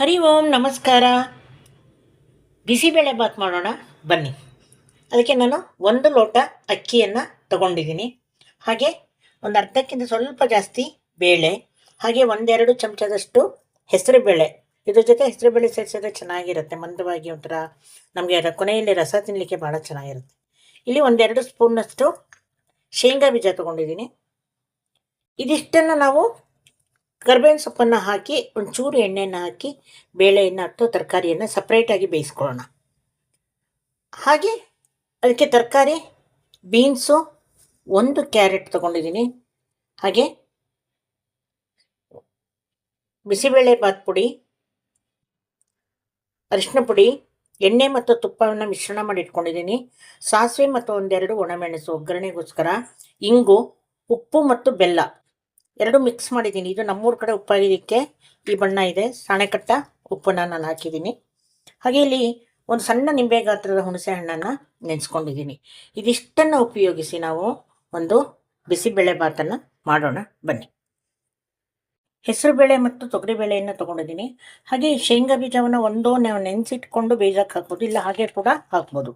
ಹರಿ ಓಂ, ನಮಸ್ಕಾರ. ಬಿಸಿಬೇಳೆ ಬಾತ್ ಮಾಡೋಣ, ಬನ್ನಿ. ಅದಕ್ಕೆ ನಾನು ಒಂದು ಲೋಟ ಅಕ್ಕಿಯನ್ನು ತಗೊಂಡಿದ್ದೀನಿ. ಹಾಗೆ ಒಂದು ಅರ್ಧಕ್ಕಿಂತ ಸ್ವಲ್ಪ ಜಾಸ್ತಿ ಬೇಳೆ, ಹಾಗೆ ಒಂದೆರಡು ಚಮಚದಷ್ಟು ಹೆಸರು ಬೇಳೆ. ಇದ್ರ ಜೊತೆ ಹೆಸರು ಬೇಳೆ ಸೇರಿಸಿದ್ರೆ ಚೆನ್ನಾಗಿರುತ್ತೆ, ಮಂದವಾಗಿ ಒಂಥರ ನಮಗೆ ಕೊನೆಯಲ್ಲಿ ರಸ ತಿನ್ನಲಿಕ್ಕೆ ಭಾಳ ಚೆನ್ನಾಗಿರುತ್ತೆ. ಇಲ್ಲಿ ಒಂದೆರಡು ಸ್ಪೂನಷ್ಟು ಶೇಂಗಾ ಬೀಜ ತೊಗೊಂಡಿದ್ದೀನಿ. ಇದಿಷ್ಟನ್ನು ನಾವು ಕರ್ಬೇವಿನ ಸೊಪ್ಪನ್ನು ಹಾಕಿ, ಒಂಚೂರು ಎಣ್ಣೆಯನ್ನು ಹಾಕಿ, ಬೇಳೆಯನ್ನು ಅಥವಾ ತರಕಾರಿಯನ್ನು ಸಪ್ರೇಟಾಗಿ ಬೇಯಿಸ್ಕೊಳ್ಳೋಣ. ಹಾಗೆ ಅದಕ್ಕೆ ತರಕಾರಿ ಬೀನ್ಸು ಒಂದು ಕ್ಯಾರೆಟ್ ತೊಗೊಂಡಿದ್ದೀನಿ. ಹಾಗೆ ಬಿಸಿಬೇಳೆ ಬಾತ್ ಪುಡಿ ಅರಿಶಿನ ಪುಡಿ, ಎಣ್ಣೆ ಮತ್ತು ತುಪ್ಪವನ್ನು ಮಿಶ್ರಣ ಮಾಡಿ ಇಟ್ಕೊಂಡಿದ್ದೀನಿ. ಸಾಸಿವೆ ಮತ್ತು ಒಂದೆರಡು ಒಣಮೆಣಸು, ಒಗ್ಗರಣೆಗೋಸ್ಕರ, ಇಂಗು, ಉಪ್ಪು ಮತ್ತು ಬೆಲ್ಲ. ಎರಡು ಮಿಕ್ಸ್ ಮಾಡಿದ್ದೀನಿ. ಇದು ನಮ್ಮೂರು ಕಡೆ ಉಪ್ಪಾಗಿದ್ದಕ್ಕೆ ಈ ಬಣ್ಣ ಇದೆ. ಸಾಣೆಕಟ್ಟ ಉಪ್ಪನ್ನು ನಾನು ಹಾಕಿದ್ದೀನಿ. ಹಾಗೆ ಇಲ್ಲಿ ಒಂದು ಸಣ್ಣ ನಿಂಬೆ ಗಾತ್ರದ ಹುಣಸೆ ಹಣ್ಣನ್ನು ನೆನೆಸ್ಕೊಂಡಿದ್ದೀನಿ. ಇದಿಷ್ಟನ್ನು ಉಪಯೋಗಿಸಿ ನಾವು ಒಂದು ಬಿಸಿಬೇಳೆ ಭಾತನ್ನು ಮಾಡೋಣ. ಬನ್ನಿ. ಹೆಸರುಬೇಳೆ ಮತ್ತು ತೊಗರಿಬೇಳೆಯನ್ನು ತೊಗೊಂಡಿದ್ದೀನಿ. ಹಾಗೆ ಶೇಂಗಾ ಬೀಜವನ್ನು ಒಂದೋ ನೆನೆಸಿಟ್ಕೊಂಡು ಬೀಜಕ್ಕೆ ಹಾಕ್ಬೋದು. ಇಲ್ಲ ಹಾಗೆ ಕೂಡ ಹಾಕ್ಬೋದು.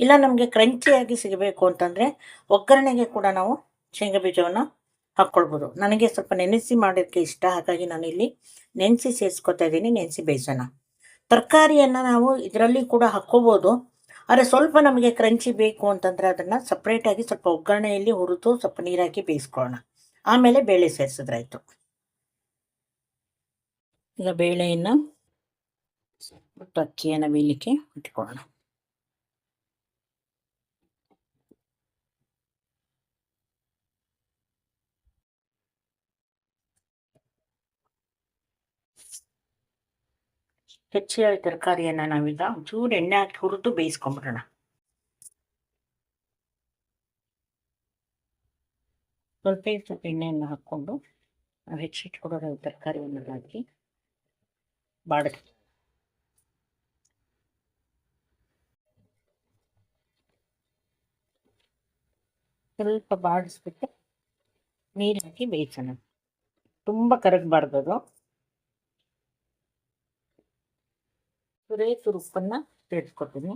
ಇಲ್ಲ ನಮಗೆ ಕ್ರಂಚಿಯಾಗಿ ಸಿಗಬೇಕು ಅಂತಂದರೆ ಒಗ್ಗರಣೆಗೆ ಕೂಡ ನಾವು ಶೇಂಗಾ ಬೀಜವನ್ನು ಹಾಕ್ಕೊಳ್ಬೋದು ನನಗೆ ಸ್ವಲ್ಪ ನೆನೆಸಿ ಮಾಡೋದಕ್ಕೆ ಇಷ್ಟ. ಹಾಗಾಗಿ ನಾನು ಇಲ್ಲಿ ನೆನೆಸಿ ಸೇರಿಸ್ಕೊತಾ ಇದ್ದೀನಿ, ನೆನೆಸಿ ಬೇಯಿಸೋಣ. ತರಕಾರಿಯನ್ನು ನಾವು ಇದರಲ್ಲಿ ಕೂಡ ಹಾಕ್ಕೋಬೋದು. ಆದರೆ ಸ್ವಲ್ಪ ನಮಗೆ ಕ್ರಂಚಿ ಬೇಕು ಅಂತಂದರೆ ಅದನ್ನು ಸಪ್ರೇಟಾಗಿ ಸ್ವಲ್ಪ ಒಗ್ಗರಣೆಯಲ್ಲಿ ಹುರಿದು ಸ್ವಲ್ಪ ನೀರಾಕಿ ಬೇಯಿಸ್ಕೊಳ್ಳೋಣ. ಆಮೇಲೆ ಬೇಳೆ ಸೇರಿಸಿದ್ರಾಯ್ತು. ಈಗ ಬೇಳೆಯನ್ನು ಅಕ್ಕಿಯನ್ನು ಬೇಯಲಿಕ್ಕೆ ಇಟ್ಕೊಳ್ಳೋಣ. ಹೆಚ್ಚಿಯಾದ ತರಕಾರಿಯನ್ನು ನಾವೀಗ ಒಂಚೂರು ಎಣ್ಣೆ ಹಾಕಿ ಹುರಿದು ಬೇಯಿಸ್ಕೊಂಬಿಡೋಣ ಸ್ವಲ್ಪ ಸ್ವಲ್ಪ ಎಣ್ಣೆಯನ್ನು ಹಾಕ್ಕೊಂಡು ನಾವು ಹೆಚ್ಚಿಟ್ಕೊಡೋ ತರಕಾರಿಯನ್ನು ಹಾಕಿ ಬಾಡಿಸ್ ಸ್ವಲ್ಪ ಬಾಡಿಸ್ಬಿಟ್ಟು ನೀರು ಹಾಕಿ ಬೇಯಿಸೋಣ. ತುಂಬ ಕರಗಬಾರ್ದು ಅದು. ಸುರೇತು ಉಪ್ಪನ್ನು ಸೇರಿಸ್ಕೊತೀನಿ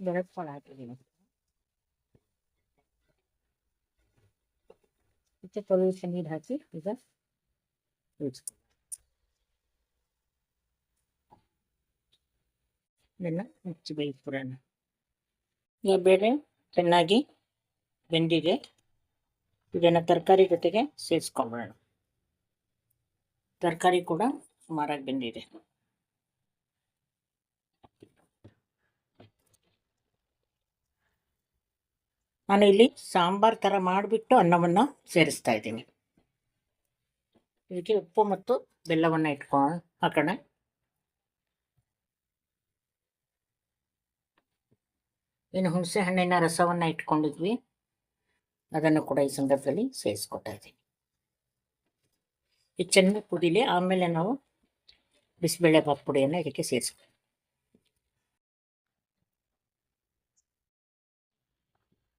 ಬೆಳಗ್ಕೊಂಡು ಹಾಕಿದ್ದೀನಿ ಮತ್ತೆ ಸ್ವಲ್ಪ ನೀರು ಹಾಕಿ ಈಗ ಬೇಯಿಸ್ಕೊ ಇದನ್ನು ಮುಚ್ಚಿ ಬೇಯಿಸ್ಬಿಡೋಣ ಈಗ ಬೇಳೆ ಚೆನ್ನಾಗಿ ಬೆಂದಿದೆ. ಇದನ್ನು ತರಕಾರಿ ಜೊತೆಗೆ ಸೇರಿಸ್ಕೊಂಬಿಡೋಣ ತರಕಾರಿ ಕೂಡ ಸುಮಾರಾಗಿ ಬೆಂದಿದೆ. ನಾನು ಇಲ್ಲಿ ಸಾಂಬಾರ್ ಥರ ಮಾಡಿಬಿಟ್ಟು ಅನ್ನವನ್ನು ಸೇರಿಸ್ತಾ ಇದ್ದೀನಿ. ಇದಕ್ಕೆ ಉಪ್ಪು ಮತ್ತು ಬೆಲ್ಲವನ್ನು ಇಟ್ಕೊ, ಹಾಕೋಣ. ಇನ್ನು ಹುಣಸೆ ಹಣ್ಣಿನ ರಸವನ್ನು ಇಟ್ಕೊಂಡಿದ್ವಿ. ಅದನ್ನು ಕೂಡ ಈ ಸಂದರ್ಭದಲ್ಲಿ ಸೇರಿಸ್ಕೊತಾ ಇದ್ದೀನಿ. ಇದು ಚೆನ್ನಾಗಿ ಕುದೀಲಿ ಆಮೇಲೆ ನಾವು ಬಿಸಿಬೇಳೆ ಬಾತ್ ಪುಡಿಯನ್ನು ಇದಕ್ಕೆ ಸೇರಿಸ್ಬೇಕು.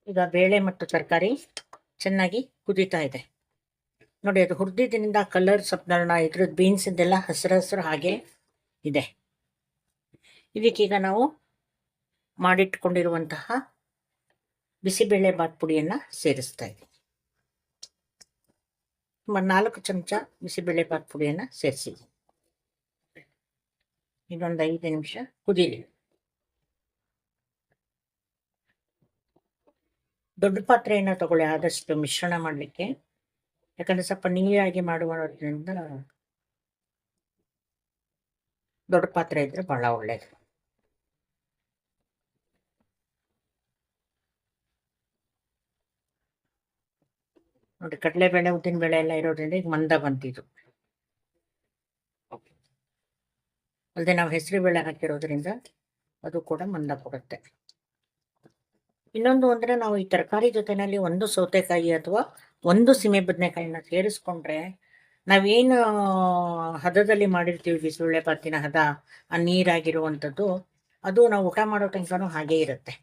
ಈಗ ಬೇಳೆ ಮತ್ತು ತರಕಾರಿ ಚೆನ್ನಾಗಿ ಕುದೀತಾ ಇದೆ. ನೋಡಿ, ಅದು ಹುರಿದಿದ್ದಿನಿಂದ ಕಲರ್ ಸ್ವಲ್ಪ ಇದ್ರದ್ದು ಬೀನ್ಸಿಂದೆಲ್ಲ ಹಸಿರು ಹಸಿರು ಹಾಗೆ ಇದೆ. ಇದಕ್ಕೀಗ ನಾವು ಮಾಡಿಟ್ಕೊಂಡಿರುವಂತಹ ಬಿಸಿಬೇಳೆ ಬಾತ್ ಪುಡಿಯನ್ನು ಸೇರಿಸ್ತಾ ಇದ್ದೀವಿ. ನಾಲ್ಕು ಚಮಚ ಬಿಸಿಬೇಳೆ ಬಾತ್ ಪುಡಿಯನ್ನು ಸೇರಿಸಿದ್ವಿ ಇದೊಂದು ಐದು ನಿಮಿಷ ಕುದೀಲಿ. ದೊಡ್ಡ ಪಾತ್ರೆಯನ್ನು ತಗೊಳ್ಳಿ ಆದಷ್ಟು ಮಿಶ್ರಣ ಮಾಡಲಿಕ್ಕೆ. ಯಾಕಂದ್ರೆ ಸ್ವಲ್ಪ ನೀರಾಗಿ ಮಾಡುವುದರಿಂದ ದೊಡ್ಡ ಪಾತ್ರೆ ಇದ್ರೆ ಬಹಳ ಒಳ್ಳೆಯದು ನೋಡಿ ಕಡಲೆಬೇಳೆ ಉದ್ದಿನಬೇಳೆ ಎಲ್ಲ ಇರೋದ್ರಿಂದ ಈಗ ಮಂದ ಬಂತಿದ್ದು ಅಲ್ಲದೆ ನಾವು ಹೆಸರು ಬೇಳೆ ಹಾಕಿರೋದ್ರಿಂದ ಅದು ಕೂಡ ಮಂದ ಕೊಡುತ್ತೆ ಇನ್ನೊಂದು ಅಂದರೆ ನಾವು ಈ ತರಕಾರಿ ಜೊತೆನಲ್ಲಿ ಒಂದು ಸೌತೆಕಾಯಿ ಅಥವಾ ಒಂದು ಸೀಮೆ ಬದನೆಕಾಯಿನ ಸೇರಿಸ್ಕೊಂಡ್ರೆ ನಾವೇನು ಹದದಲ್ಲಿ ಮಾಡಿರ್ತೀವಿ ಬಿಸಿಬೇಳೆ ಬಾತಿನ ಹದ, ಆ ನೀರಾಗಿರುವಂಥದ್ದು, ಅದು ನಾವು ಊಟ ಮಾಡೋ ತನಕನೂ ಹಾಗೇ ಇರುತ್ತೆ.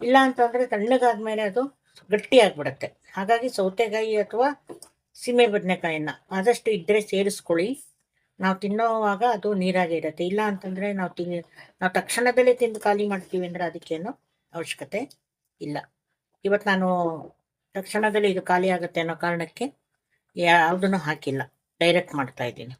ಇಲ್ಲ ಅಂತಂದರೆ ತಣ್ಣಗಾದ್ಮೇಲೆ ಅದು ಗಟ್ಟಿ ಆಗ್ಬಿಡುತ್ತೆ ಹಾಗಾಗಿ ಸೌತೆಕಾಯಿ ಅಥವಾ ಸೀಮೆ ಬದನೆಕಾಯಿನ ಆದಷ್ಟು ಇದ್ದರೆ ಸೇರಿಸ್ಕೊಳ್ಳಿ. ನಾವು ತಿನ್ನೋವಾಗ ಅದು ನೀರಾಗಿ ಇರುತ್ತೆ. ಇಲ್ಲ ಅಂತಂದ್ರೆ ನಾವು ತಿನ್, ನಾವು ತಕ್ಷಣದಲ್ಲೇ ತಿಂದು ಖಾಲಿ ಮಾಡ್ತೀವಿ ಅಂದ್ರೆ ಅದಕ್ಕೇನು ಅವಶ್ಯಕತೆ ಇಲ್ಲ. ಇವತ್ತು ನಾನು ತಕ್ಷಣದಲ್ಲಿ ಇದು ಖಾಲಿ ಆಗುತ್ತೆ ಅನ್ನೋ ಕಾರಣಕ್ಕೆ ಯಾವುದನ್ನು ಹಾಕಿಲ್ಲ. ಡೈರೆಕ್ಟ್ ಮಾಡ್ತಾ ಇದ್ದೀನಿ.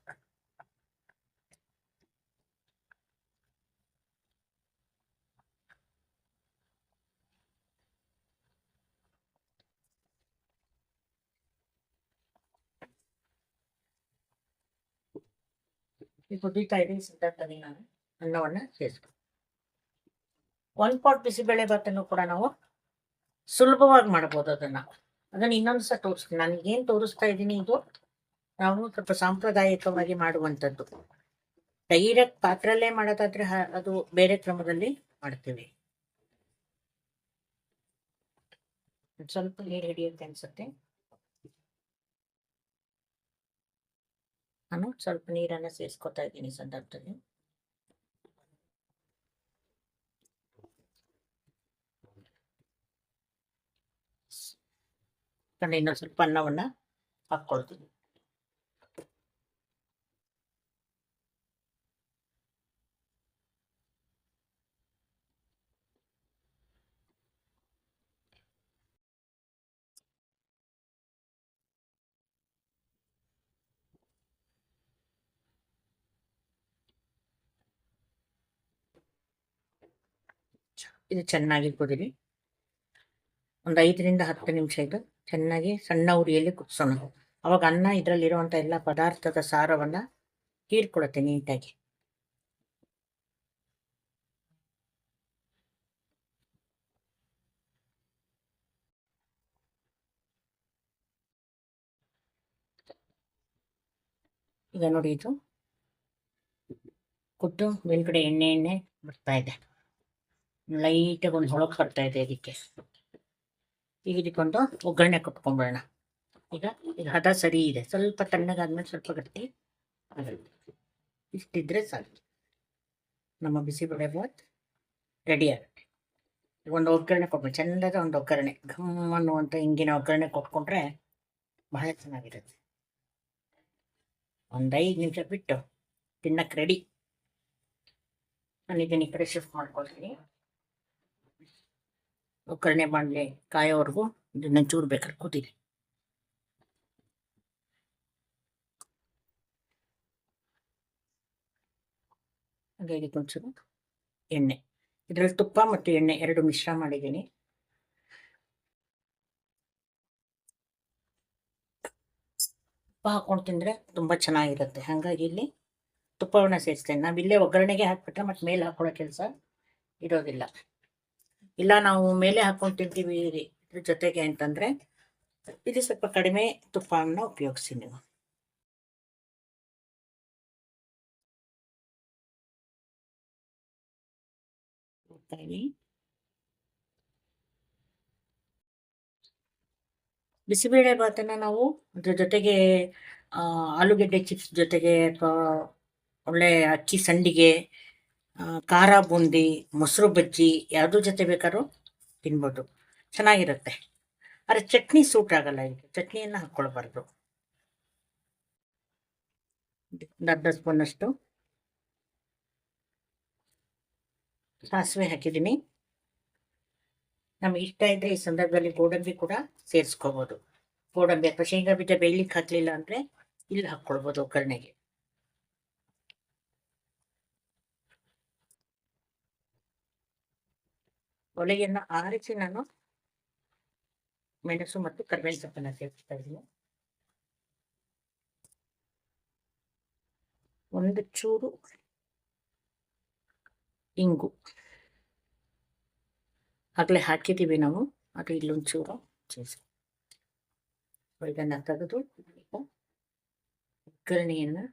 ಕುದೀತಾ ಇದೆ ಸಿದ್ಧಾಂತದಲ್ಲಿ ಸಂದರ್ಭದಲ್ಲಿ ನಾನು ಅನ್ನವನ್ನು ಸೇರಿಸ್ಬೇಕು ಒನ್ ಪಾಟ್ ಬಿಸಿಬೇಳೆ ಭಾತನ್ನು ಕೂಡ ನಾವು ಸುಲಭವಾಗಿ ಮಾಡ್ಬೋದು ಅದನ್ನ. ಅದನ್ನ ಇನ್ನೊಂದು ಸಹ ತೋರಿಸ್ತೀನಿ. ನಾನು ಏನು ತೋರಿಸ್ತಾ ಇದ್ದೀನಿ ಇದು? ನಾವು ಸ್ವಲ್ಪ ಸಾಂಪ್ರದಾಯಿಕವಾಗಿ ಮಾಡುವಂಥದ್ದು. ಡೈರೆಕ್ಟ್ ಪಾತ್ರಲ್ಲೇ ಮಾಡೋದಾದ್ರೆ ಅದು ಬೇರೆ ಕ್ರಮದಲ್ಲಿ ಮಾಡ್ತೀವಿ. ಸ್ವಲ್ಪ ನೀರು ಹಿಡಿಯುತ್ತೆ ಅನ್ಸುತ್ತೆ. ನಾನು ಸ್ವಲ್ಪ ನೀರನ್ನ ಸೇರಿಸ್ಕೊತಾ ಇದ್ದೀನಿ ಈ ಸಂದರ್ಭದಲ್ಲಿ ನಾನು ಇನ್ನೊಂದು ಸ್ವಲ್ಪ ಅನ್ನವನ್ನ ಹಾಕ್ಕೊಳ್ತೀನಿ ಇದು ಚೆನ್ನಾಗಿ ಕುದಿರಿ ಒಂದು ಐದರಿಂದ ಹತ್ತು ನಿಮಿಷ ಇದು. ಚೆನ್ನಾಗಿ ಸಣ್ಣ ಉರಿಯಲ್ಲಿ ಕುದಿಸೋಣ. ಅವಾಗ ಅನ್ನ ಇದರಲ್ಲಿರುವಂಥ ಎಲ್ಲ ಪದಾರ್ಥದ ಸಾರವನ್ನ ಹೀರ್ಕೊಳುತ್ತೆ ನೀಟಾಗಿ. ಈಗ ನೋಡಿ ಇದು. ಕುದ್ದು, ಮೇಲ್ಗಡೆ ಎಣ್ಣೆ ಎಣ್ಣೆ ಬರ್ತಾ ಇದೆ. ಲೈಟಾಗಿ ಒಂದು ಹೊಳಕ್ ಬರ್ತಾ ಇದೆ ಇದಕ್ಕೆ ಈಗ ಇದಕ್ಕೊಂದು ಒಗ್ಗರಣೆ ಕೊಟ್ಕೊಂಡ್ಬಿಡೋಣ ಈಗ ಈಗ ಹದ ಸರಿ ಇದೆ. ಸ್ವಲ್ಪ ತಣ್ಣಗಾದ್ಮೇಲೆ ಸ್ವಲ್ಪ ಗಟ್ಟಿ ಇಷ್ಟಿದ್ರೆ ಸಾಕು. ನಮ್ಮ ಬಿಸಿಬೇಳೆ ಬಾತ್ ರೆಡಿ ಆಗುತ್ತೆ. ಈಗ ಒಂದು ಒಗ್ಗರಣೆ ಕೊಟ್ಬಿಡಿ. ಚೆಂದದ ಒಂದು ಒಗ್ಗರಣೆ. ಘಮ್ ಅನ್ನುವಂಥ ಹಿಂಗಿನ ಒಗ್ಗರಣೆ ಕೊಟ್ಕೊಂಡ್ರೆ ಬಹಳ ಚೆನ್ನಾಗಿರುತ್ತೆ. ಒಂದು ಐದು ನಿಮಿಷ ಬಿಟ್ಟು ತಿನ್ನಕ್ಕೆ ರೆಡಿ ನಾನು ಇದನ್ನ ಈ ಕಡೆ ಶಿಫ್ಟ್ ಮಾಡ್ಕೊಳ್ತೀನಿ. ಒಗ್ಗರಣೆ ಮಾಡಲಿ ಕಾಯೋವರೆಗೂ ಇದನ್ನ ಚೂರು ಬೇಕಾದ್ರೆ ಕುದೀರಿ ಹಾಗಾಗಿ ಇದಕ್ಕೊಂಚೂರು ಎಣ್ಣೆ. ಇದರಲ್ಲಿ ತುಪ್ಪ ಮತ್ತು ಎಣ್ಣೆ ಎರಡು ಮಿಶ್ರ ಮಾಡಿದ್ದೀನಿ. ತುಪ್ಪ ಹಾಕೊಂಡು ತಿಂದರೆ ತುಂಬ ಚೆನ್ನಾಗಿರುತ್ತೆ. ಹಾಗಾಗಿ ಇಲ್ಲಿ ತುಪ್ಪವನ್ನು ಸೇರಿಸ್ತೇನೆ. ನಾವು ಇಲ್ಲೇ ಒಗ್ಗರಣೆಗೆ ಹಾಕ್ಬಿಟ್ರೆ ಮತ್ತೆ ಮೇಲೆ ಹಾಕೊಳ್ಳೋ ಕೆಲಸ ಇರೋದಿಲ್ಲ. ಇಲ್ಲ ನಾವು ಮೇಲೆ ಹಾಕೊಂಡು ತಿಂತೀವಿ ಇದ್ರ ಜೊತೆಗೆ ಅಂತಂದ್ರೆ ಇಲ್ಲಿ ಸ್ವಲ್ಪ ಕಡಿಮೆ ತುಪ್ಪವನ್ನು ಉಪಯೋಗಿಸಿ ನೀವು. ಬಿಸಿಬೇಳೆ ಭಾತನ್ನ ನಾವು ಅದ್ರ ಜೊತೆಗೆ ಆಲೂಗೆಡ್ಡೆ ಚಿಪ್ಸ್ ಜೊತೆಗೆ ಅಥವಾ ಒಳ್ಳೆ ಅಕ್ಕಿ ಸಂಡಿಗೆ ಖಾರ ಬೂಂದಿ, ಮೊಸರು ಬಜ್ಜಿ ಯಾವುದ್ರ ಜೊತೆ ಬೇಕಾದ್ರೂ ತಿನ್ಬೋದು. ಚೆನ್ನಾಗಿರುತ್ತೆ. ಆದರೆ ಚಟ್ನಿ ಸೂಟ್ ಆಗಲ್ಲ ಇದಕ್ಕೆ ಚಟ್ನಿಯನ್ನು ಹಾಕ್ಕೊಳ್ಬಾರ್ದು. ಒಂದು ಅರ್ಧ ಸ್ಪೂನಷ್ಟು ಸಾಸಿವೆ ಹಾಕಿದ್ದೀನಿ. ನಮ್ಗೆ ಇಷ್ಟ ಇದ್ದರೆ ಈ ಸಂದರ್ಭದಲ್ಲಿ ಗೋಡಂಬಿ ಕೂಡ ಸೇರಿಸ್ಕೋಬೋದು. ಗೋಡಂಬಿ ಅಥವಾ ಶೇಂಗಾ ಬೀಜ ಬೇಯ್ಲಿಕ್ಕೆ ಹಾಕಲಿಲ್ಲ ಅಂದರೆ ಇಲ್ಲಿ ಹಾಕ್ಕೊಳ್ಬೋದು ಒಗ್ಗರಣೆಗೆ. ಒಲೆಯನ್ನು ಆರಿಸಿ ನಾನು ಮೆಣಸು ಮತ್ತು ಕರಿಬೇವಿನ ಸೊಪ್ಪನ್ನು ಸೇರಿಸ್ತಾ ಇದ್ದೀನಿ. ಒಂದು ಚೂರು ಇಂಗು. ಆಗಲೇ ಹಾಕಿದ್ದೀವಿ ನಾವು ಅದು ಇಲ್ಲೊಂದು ಚೂರು ಸೇರಿಸಿ ಇದನ್ನು ತೆಗೆದು ಒಗ್ಗರಣೆಯನ್ನು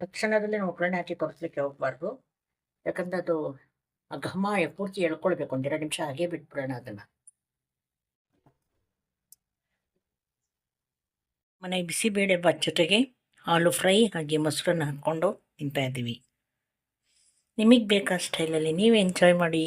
ತಕ್ಷಣದಲ್ಲೇ ನಾವು ಒಗ್ಗರಣೆ ಹಾಕಿ ಕೊರೆಸ್ಲಿಕ್ಕೆ ಹೋಗ್ಬಾರ್ದು. ಯಾಕಂದ್ರೆ ಅದು ಆ ಘಮ ಪೂರ್ತಿ ಎಳ್ಕೊಳ್ಬೇಕು ಒಂದೆರಡು ನಿಮಿಷ ಹಾಗೆ ಬಿಟ್ಬಿಡೋಣ ಅದನ್ನು. ಮನೆ ಬಿಸಿಬೇಳೆ ಬಾತ್ ಜೊತೆಗೆ ಆಲೂ ಫ್ರೈ ಹಾಗೆ ಮೊಸರನ್ನು ಹಾಕ್ಕೊಂಡು ತಿಂತಾ ಇದ್ದೀವಿ. ನಿಮಗೆ ಬೇಕಾದ ಸ್ಟೈಲಲ್ಲಿ ನೀವು ಎಂಜಾಯ್ ಮಾಡಿ.